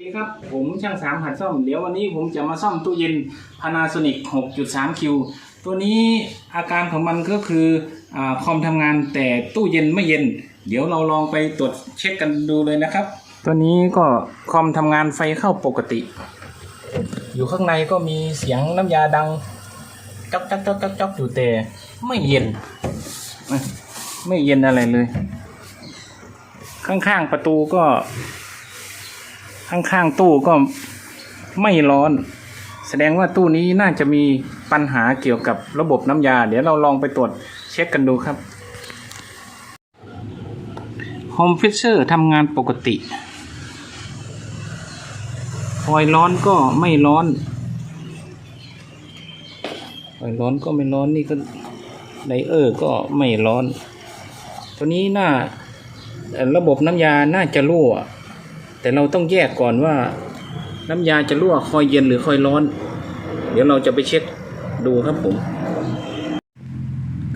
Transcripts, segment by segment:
สวัสดีครับผมช่างสามหัดซ่อมเดี๋ยววันนี้ผมจะมาซ่อมตู้เย็น Panasonic 6.3Q ตัวนี้อาการของมันก็คืออาคอมทำงานแต่ตู้เย็นไม่เย็น เดี๋ยวเราลองไปตรวจเช็คกันดูเลยนะครับ ตัวนี้ก็คอมทำงานไฟเข้าปกติ อยู่ข้างในก็มีเสียงน้ำยาดังจ๊อกจ๊อกจ๊อกจ๊อกจ๊อกอยู่แต่ไม่เย็น ไม่เย็นอะไรเลย ข้างๆประตูก็ ข้างๆตู้ก็ไม่ร้อน แสดงว่าตู้นี้น่าจะมีปัญหาเกี่ยวกับระบบน้ำยา เดี๋ยวเราลองไปตรวจเช็คกันดูครับ Home f i x e r ทำงานปกติคอยร้อนก็ไม่ร้อนคอยร้อนก็ไม่ร้อนนี่ก็ไดเออร์ก็ไม่ร้อน ตัวนี้น่าระบบน้ำยาน่าจะรั่ว แต่เราต้องแยกก่อนว่า น้ำยาจะรั่วคอยเย็นหรือคอยร้อน เดี๋ยวเราจะไปเช็คดูครับผม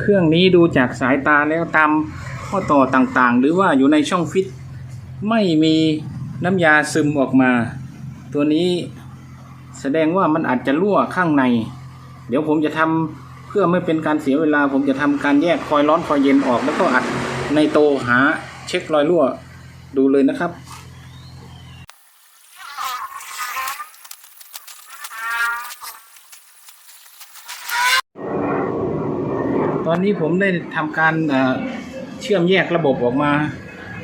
เครื่องนี้ดูจากสายตาแล้วตามข้อต่อต่างๆ หรือว่าอยู่ในช่องฟิต ไม่มีน้ำยาซึมออกมา ตัวนี้แสดงว่ามันอาจจะรั่วข้างใน เดี๋ยวผมจะทำเพื่อไม่เป็นการเสียเวลา ผมจะทำการแยกคอยร้อนคอยเย็นออก แล้วก็อัดในโตหาเช็ครอยรั่วดูเลยนะครับ ตอนนี้ผมได้ทำการเชื่อมแยกระบบออกมา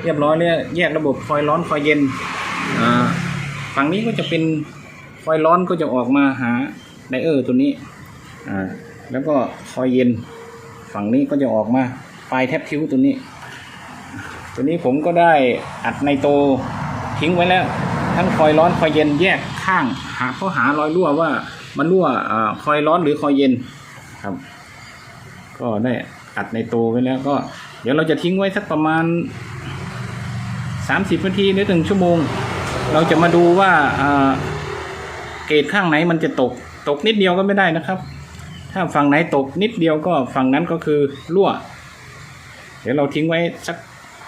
เรียบร้อยแล้วแยกระบบคอยร้อนคอยเย็นฝั่งนี้ก็จะเป็นคอยร้อนก็จะออกมาหาไดเออร์ตัวนี้แล้วก็คอยเย็น ฝั่งนี้ก็จะออกมาปลายแทบทิวตัวนี้ ตัวนี้ผมก็ได้อัดในโตทิ้งไว้แล้ว ทั้งคอยร้อนคอยเย็นแยกข้างหาเขาหารอยรั่วว่ามันรั่วอ่าคอยร้อนหรือคอยเย็นครับ ก็ได้อัดในตไว้แล้วก็ เดี๋ยวเราจะทิ้งไว้สักประมาณ 30นาทีหรือถึงชั่วโมง เราจะมาดูว่าอ่าเกรดข้างไหนมันจะตกตกนิดเดียวก็ไม่ได้นะครับ ถ้าฝั่งไหนตกนิดเดียวก็ฝั่งนั้นก็คือรั่ว เดี๋ยวเราทิ้งไว้สัก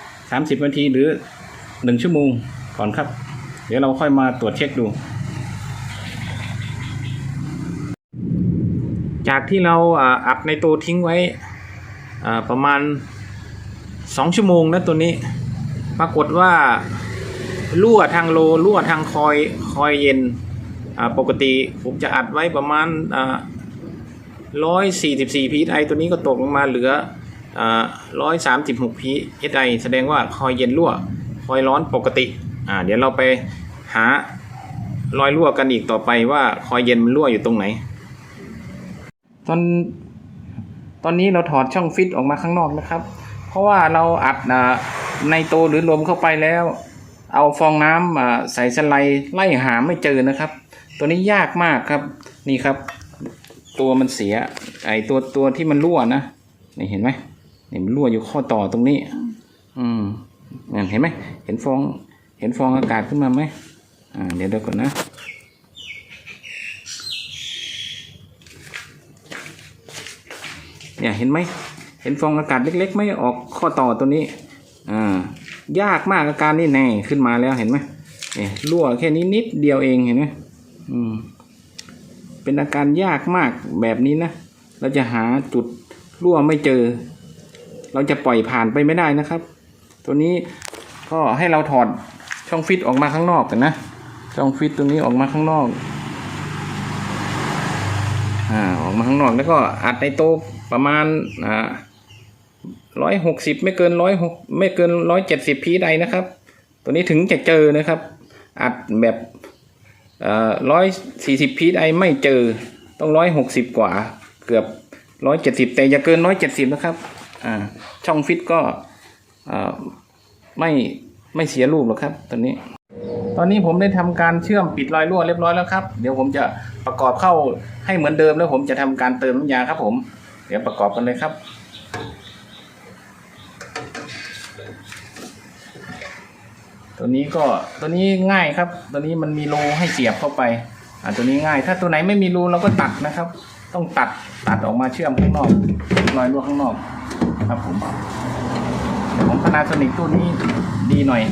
30นาทีหรือหนึ่งชั่วโมงก่อนครับ เดี๋ยวเราค่อยมาตรวจเช็คดู จากที่เราอัดในตัวทิ้งไว้ประมาณสองชั่วโมงนะตัวนี้ ปรากฏว่ารั่วทางโลรั่วทางคอยคอยเย็นปกติผมจะอัดไว้ประมาณร้อยสี่สิบสี่พีไอตัวนี้ก็ตกลงมาเหลือร้อยสามสิบหกพีไอแสดงว่าคอยเย็นรั่ว คอยร้อนปกติเดี๋ยวเราไปหารอยรั่วกันอีกต่อไปว่าคอยเย็นมันรั่วอยู่ตรงไหน ตอนตอนนี้เราถอดช่องฟิตออกมาข้างนอกนะครับ เพราะว่าเราอัดในโตหรือลมเข้าไปแล้ว เอาฟองน้ำใส่สไลไล่หาไม่เจอนะครับ ตัวนี้ยากมากครับนี่ครับ ตัวมันเสียไอตัวตัวที่มันรั่วนะนี่เห็นไหมนี่มันรั่วอยู่ข้อต่อตรงนี้ อืมเห็นไหมเห็นฟองเห็นฟองอากาศขึ้นมาไหมอ่าเดี๋ยวเดี๋ยวก่อนนะ เนี่ยเห็นไหมเห็นฟองอากาศเล็กๆไม่ออกข้อต่อตัวนี้อ่ายากมากอาการนี่แน่ขึ้นมาแล้วเห็นไหมเนี่ยรั่วแค่นี้นิดเดียวเองเห็นไหมอืมเป็นอาการยากมากแบบนี้นะเราจะหาจุดรั่วไม่เจอ เราจะปล่อยผ่านไปไม่ได้นะครับ ตัวนี้ก็ให้เราถอดช่องฟิตออกมาข้างนอกกันนะช่องฟิตตัวนี้ออกมาข้างนอกอ่าออกมาข้างนอกแล้วก็อัดในโต๊ะ ประมาณอ่าร้อยหกสิบไม่เกินร้อยหกไม่เกินร้อยเจ็ดสิบพีใดนะครับ ตัวนี้ถึงจะเจอนะครับ อัดแบบร้อยสี่สิบพีใดไม่เจอต้องร้อยหกสิบกว่าเกือบร้อยเจ็ดสิบแต่อย่าเกินร้อยเจ็ดสิบนะครับอ่าช่องฟิตก็อ่าไม่ไม่เสียรูปหรอกครับตัวนี้ ตอนนี้ผมได้ทำการเชื่อมปิดรอยรั่วเรียบร้อยแล้วครับ เดี๋ยวผมจะประกอบเข้าให้เหมือนเดิมแล้วผมจะทำการเติมน้ำยาครับผม เดี๋ยวประกอบกันเลยครับ ตัวนี้ก็ตัวนี้ง่ายครับ ตัวนี้มันมีรูให้เสียบเข้าไปอ่าตัวนี้ง่าย ถ้าตัวไหนไม่มีรูเราก็ตัดนะครับ ต้องตัดตัดออกมาเชื่อมข้างนอกรอยรั่วข้างนอกครับผมของพนาโซนิกตัวนี้ดีหน่อย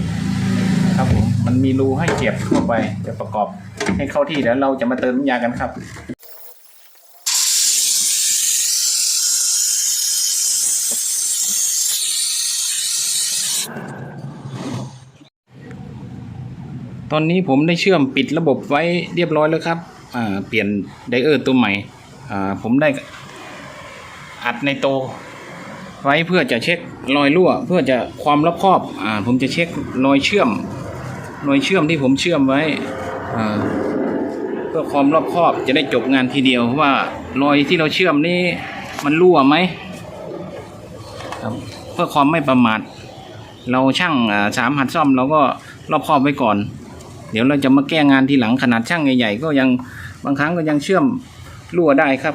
ครับผมมันมีรูให้เสียบเข้าไปจะประกอบให้เข้าที่แล้วเราจะมาเติมน้ำยากันครับ ตอนนี้ผมได้เชื่อมปิดระบบไว้เรียบร้อยแล้วครับเปลี่ยนไดเออร์ตัวใหม่ ผมได้อัดในโต ไว้เพื่อจะเช็ครอยรั่ว เพื่อจะความรอบครอบอผมจะเช็ครอยเชื่อมรอยเชื่อมที่ผมเชื่อมไว้เพื่อความรอบคอบจะได้จบงานทีเดียวว่ารอยที่เราเชื่อมนี่มันรั่วไหมเพื่อความไม่ประมาทเราช่างสามหัดซ่อมเราก็รอบคอบไว้ก่อน เดี๋ยวเราจะมาแก้งานทีหลังขนาดช่างใหญ่ๆก็ยังบางครั้งก็ยังเชื่อมรั่วได้ครับ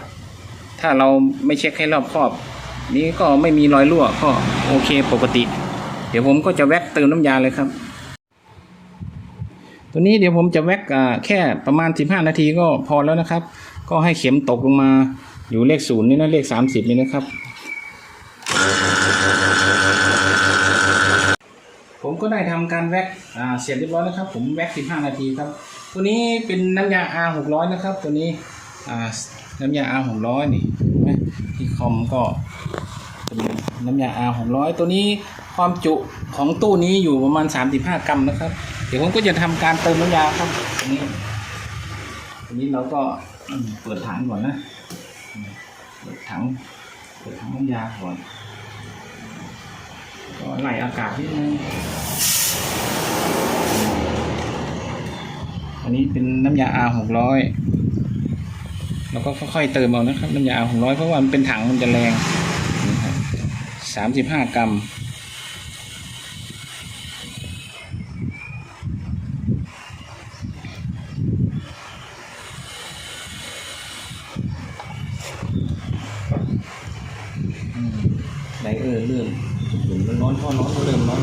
ถ้าเราไม่เช็คให้รอบคอบ นี้ก็ไม่มีรอยรั่วก็โอเคปกติ เดี๋ยวผมก็จะแว็กเติมน้ำยาเลยครับ ตัวนี้เดี๋ยวผมจะแว็กแค่ประมาณ 15 นาทีก็พอแล้วนะครับ ก็ให้เข็มตกลงมาอยู่เลขศูนย์นี่นะเลข 30 นี่นะครับ ผม ก็ได้ทำการแว็กเสร็จเรียบร้อยแล้วครับ ผมแว็ก 15 นาทีครับ ตัวนี้เป็นน้ำยา R 600นะครับ ตัวนี้น้ำยา R 600นี่ไหมที่คอมก็เป็นน้ำยา R 600ตัวนี้ความจุของตู้นี้อยู่ประมาณ 35 กรัมนะครับ เดี๋ยวผมก็จะทำการเติมน้ำยาครับตัวนี้ตัวนี้เราก็เปิดถังก่อนนะเปิดถังเปิดถังน้ำยาก่อน ก็ไหลอากาศนิดนึงอันนี้เป็นน้ำยา R หกร้อยเราก็ค่อยๆเติมเอานะครับน้ำยา R หกร้อยเพราะว่ามันเป็นถังมันจะแรงสามสิบห้ากรัมไดเออร์เริ่มหมุน อนพอร้อนก็เริ่มร้อน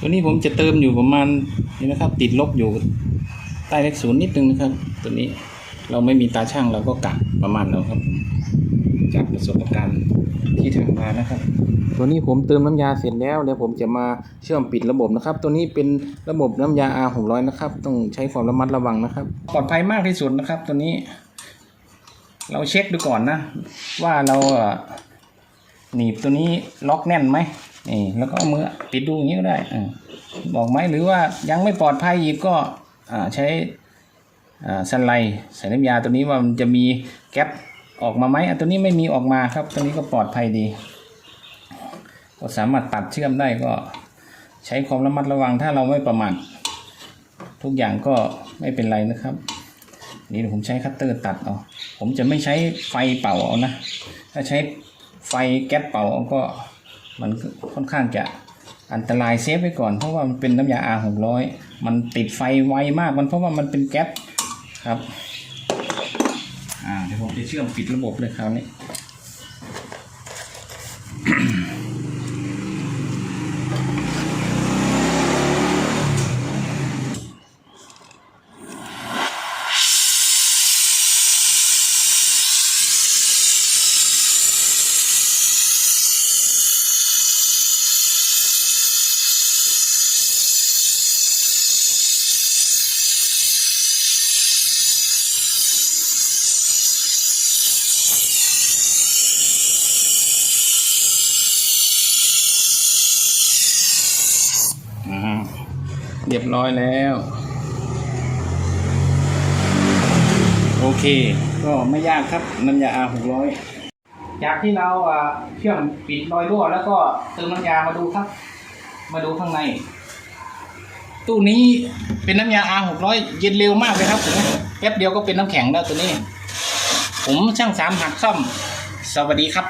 ตัวนี้ผมจะเติมอยู่ประมาณนี่นะครับ ติดลบอยู่ ใต้เลขศูนย์นิดนึงนะครับ ตัวนี้เราไม่มีตาช่างเราก็กะประมาณเราครับ จากประสบการณ์ที่ทำมานะครับ ตัวนี้ผมเติมน้ำยาเสร็จแล้วเดี๋ยวผมจะมาเชื่อมปิดระบบนะครับ ตัวนี้เป็นระบบน้ำยา R 6 0 0นะครับ ต้องใช้ความระมัดระวังนะครับ ปลอดภัยมากที่สุดนะครับ ตัวนี้ เราเช็คดูก่อนนะ ว่าเราหนีบตัวนี้ล็อกแน่นไหมนี่แล้วก็เอามือปิดดูอย่างนี้ก็ได้อบอกไหมหรือว่ายังไม่ปลอดภัยอีกก็ ใช้อ่าสไลด์ใส่น้ำยาตัวนี้ว่ามันจะมีแก๊ปออกมาไหมอะตัวนี้ไม่มีออกมาครับ ตัวนี้ก็ปลอดภัยดี ก็สามารถตัดเชื่อมได้ก็ใช้ความระมัดระวังถ้าเราไม่ประมาททุกอย่างก็ไม่เป็นไรนะครับ นี่เดี๋ยวผมใช้คัตเตอร์ตัดเอาผมจะไม่ใช้ไฟเป่าเอานะ ถ้าใช้ไฟแก๊สเป่าเอาก็มันค่อนข้างจะ อันตรายเซฟไว้ก่อน เพราะว่ามันเป็นน้ำยา R หกร้อยมันติดไฟไวมากมันเพราะว่ามันเป็นแก๊สครับ อ่าเดี๋ยวผมจะเชื่อมปิดระบบเลยคราวนี้ อ่าเรียบร้อยแล้ว โอเค ก็ไม่ยากครับน้ำยา R หกร้อยจากที่เราเชื่อมปิดรอยรั่วแล้วก็เติมน้ำยามาดูครับ มาดูข้างใน ตู้นี้เป็นน้ำยา R หกร้อยเย็นเร็วมากเลยครับผมแป๊บเดียวก็เป็นน้ำแข็งแล้วตัวนี้ ผมช่างสามหักซ่อม สวัสดีครับ